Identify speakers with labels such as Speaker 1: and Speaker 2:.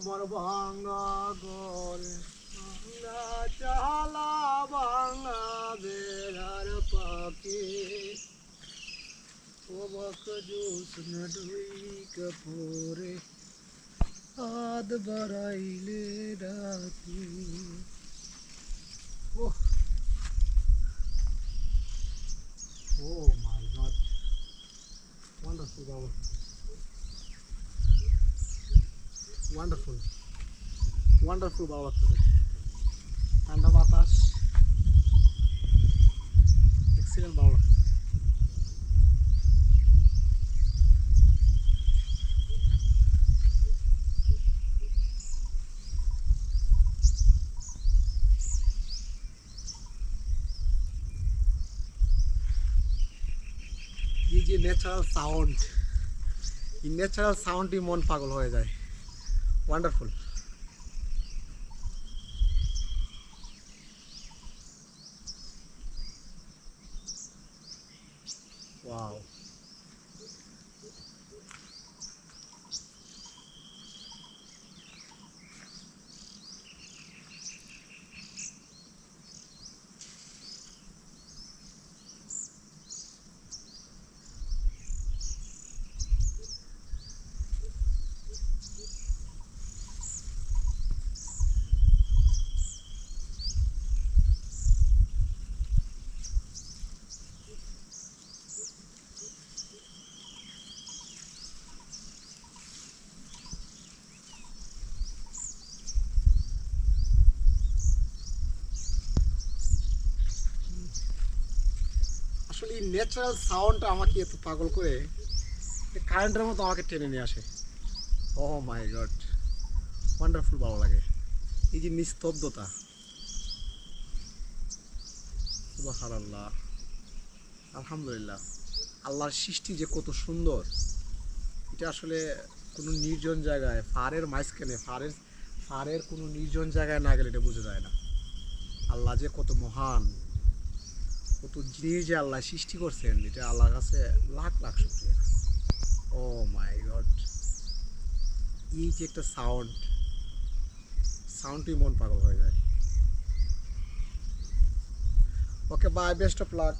Speaker 1: আমার ভাঙা ঘর ভাঙা চালা ভাঙা বেড়ার পাকে ও বক জুস নডুই কপোরে আদ বাড়াইলে রাতি oh. Oh my god. Wonderful wonderful wonderful ভালো লাগতেছে ঠান্ডা বাতাস এক্সিলেন্ট ভালো লাগছে এই যে ন্যাচারাল সাউন্ড এই ন্যাচারাল সাউন্ডই মন পাগল হয়ে যায়। ওয়ান্ডারফুল ওয়াও এই ন্যাচারাল সাউন্ডটা আমাকে এত পাগল করে কারেন্টের মতো আমাকে টেনে নিয়ে আসে। ও মাই গড ওয়ান্ডারফুল ভালো লাগে। এই যে নিস্তব্ধতা। আল্লাহ আলহামদুলিল্লাহ। আল্লাহর সৃষ্টি যে কত সুন্দর, এটা আসলে কোনো নির্জন জায়গায়, ফারের মাঝখানে, ফারের ফারের কোনো নির্জন জায়গায় না গেলে এটা বোঝা যায় না। আল্লাহ যে কত মহান কত জিনিস যে আল্লাহ সৃষ্টি করছেন, এটা আল্লাহর কাছে লাখ লাখ শুক্রিয়া। ও মাই গড এই যে একটা সাউন্ড সাউন্ডই মন পাগল হয়ে যায়। Okay bye best of luck